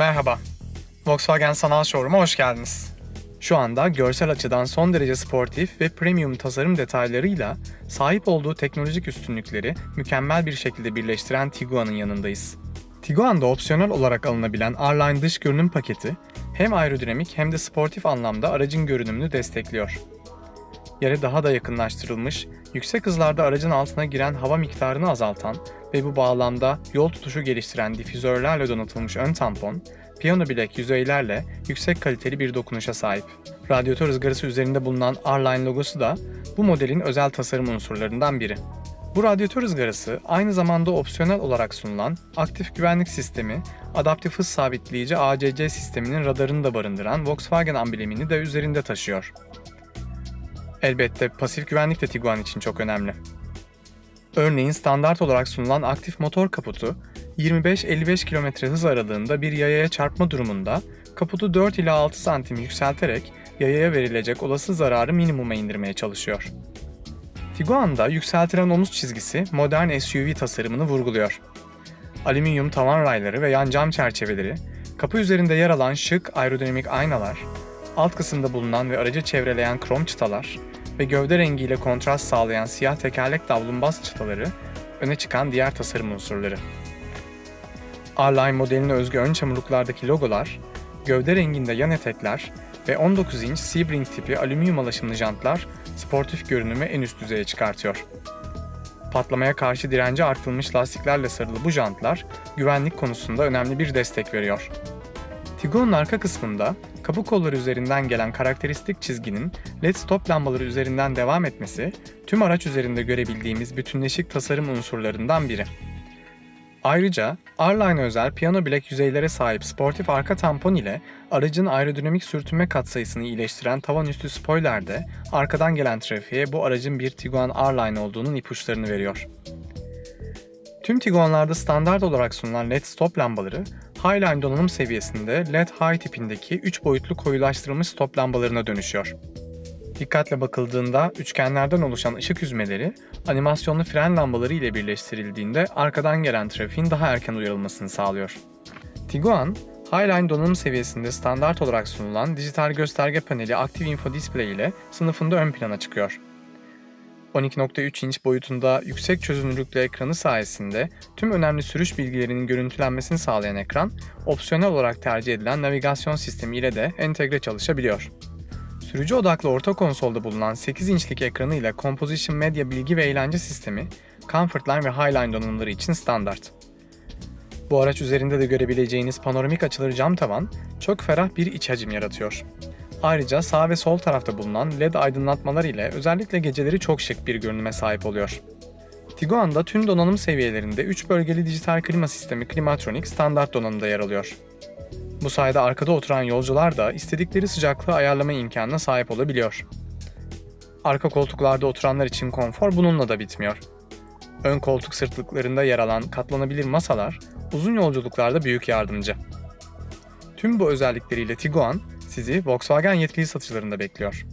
Merhaba. Volkswagen Sanal Showroom'a hoş geldiniz. Şu anda görsel açıdan son derece sportif ve premium tasarım detaylarıyla sahip olduğu teknolojik üstünlükleri mükemmel bir şekilde birleştiren Tiguan'ın yanındayız. Tiguan'da opsiyonel olarak alınabilen R-Line dış görünüm paketi hem aerodinamik hem de sportif anlamda aracın görünümünü destekliyor. Yere daha da yakınlaştırılmış, yüksek hızlarda aracın altına giren hava miktarını azaltan ve bu bağlamda yol tutuşu geliştiren difüzörlerle donatılmış ön tampon, piyano bilek yüzeylerle yüksek kaliteli bir dokunuşa sahip. Radyatör ızgarası üzerinde bulunan R-Line logosu da bu modelin özel tasarım unsurlarından biri. Bu radyatör ızgarası aynı zamanda opsiyonel olarak sunulan aktif güvenlik sistemi, adaptif hız sabitleyici ACC sisteminin radarını da barındıran Volkswagen amblemini de üzerinde taşıyor. Elbette pasif güvenlik de Tiguan için çok önemli. Örneğin standart olarak sunulan aktif motor kaputu 25-55 km hız aralığında bir yayaya çarpma durumunda kaputu 4 ila 6 santim yükselterek yayaya verilecek olası zararı minimuma indirmeye çalışıyor. Tiguan'da yükseltilen omuz çizgisi modern SUV tasarımını vurguluyor. Alüminyum tavan rayları ve yan cam çerçeveleri, kapı üzerinde yer alan şık aerodinamik aynalar, alt kısımda bulunan ve aracı çevreleyen krom çıtalar ve gövde rengiyle kontrast sağlayan siyah tekerlek davlumbaz çıtaları öne çıkan diğer tasarım unsurları. R-Line modeline özgü ön çamurluklardaki logolar, gövde renginde yan etekler ve 19 inç Sebring tipi alüminyum alaşımlı jantlar sportif görünümü en üst düzeye çıkartıyor. Patlamaya karşı direnci artırılmış lastiklerle sarılı bu jantlar güvenlik konusunda önemli bir destek veriyor. Tiguan'ın arka kısmında kapı kolları üzerinden gelen karakteristik çizginin LED stop lambaları üzerinden devam etmesi tüm araç üzerinde görebildiğimiz bütünleşik tasarım unsurlarından biri. Ayrıca R-Line özel piyano bilek yüzeylere sahip sportif arka tampon ile aracın aerodinamik sürtünme katsayısını iyileştiren tavan üstü spoiler de arkadan gelen trafiğe bu aracın bir Tiguan R-Line olduğunun ipuçlarını veriyor. Tüm Tiguan'larda standart olarak sunulan LED stop lambaları, Highline donanım seviyesinde LED High tipindeki 3 boyutlu koyulaştırılmış stop lambalarına dönüşüyor. Dikkatle bakıldığında üçgenlerden oluşan ışık hüzmeleri animasyonlu fren lambaları ile birleştirildiğinde arkadan gelen trafiğin daha erken uyarılmasını sağlıyor. Tiguan, Highline donanım seviyesinde standart olarak sunulan dijital gösterge paneli Active Info Display ile sınıfında ön plana çıkıyor. 12.3 inç boyutunda yüksek çözünürlüklü ekranı sayesinde tüm önemli sürüş bilgilerinin görüntülenmesini sağlayan ekran, opsiyonel olarak tercih edilen navigasyon sistemi ile de entegre çalışabiliyor. Sürücü odaklı orta konsolda bulunan 8 inçlik ekranı ile Composition Media bilgi ve eğlence sistemi, Comfortline ve Highline donanımları için standart. Bu araç üzerinde de görebileceğiniz panoramik açıları cam tavan, çok ferah bir iç hacim yaratıyor. Ayrıca sağ ve sol tarafta bulunan LED aydınlatmalar ile özellikle geceleri çok şık bir görünüme sahip oluyor. Tiguan'da tüm donanım seviyelerinde 3 bölgeli dijital klima sistemi Climatronic standart donanımda yer alıyor. Bu sayede arkada oturan yolcular da istedikleri sıcaklığı ayarlama imkanına sahip olabiliyor. Arka koltuklarda oturanlar için konfor bununla da bitmiyor. Ön koltuk sırtlıklarında yer alan katlanabilir masalar uzun yolculuklarda büyük yardımcı. Tüm bu özellikleriyle Tiguan sizi Volkswagen yetkili satıcılarında bekliyor.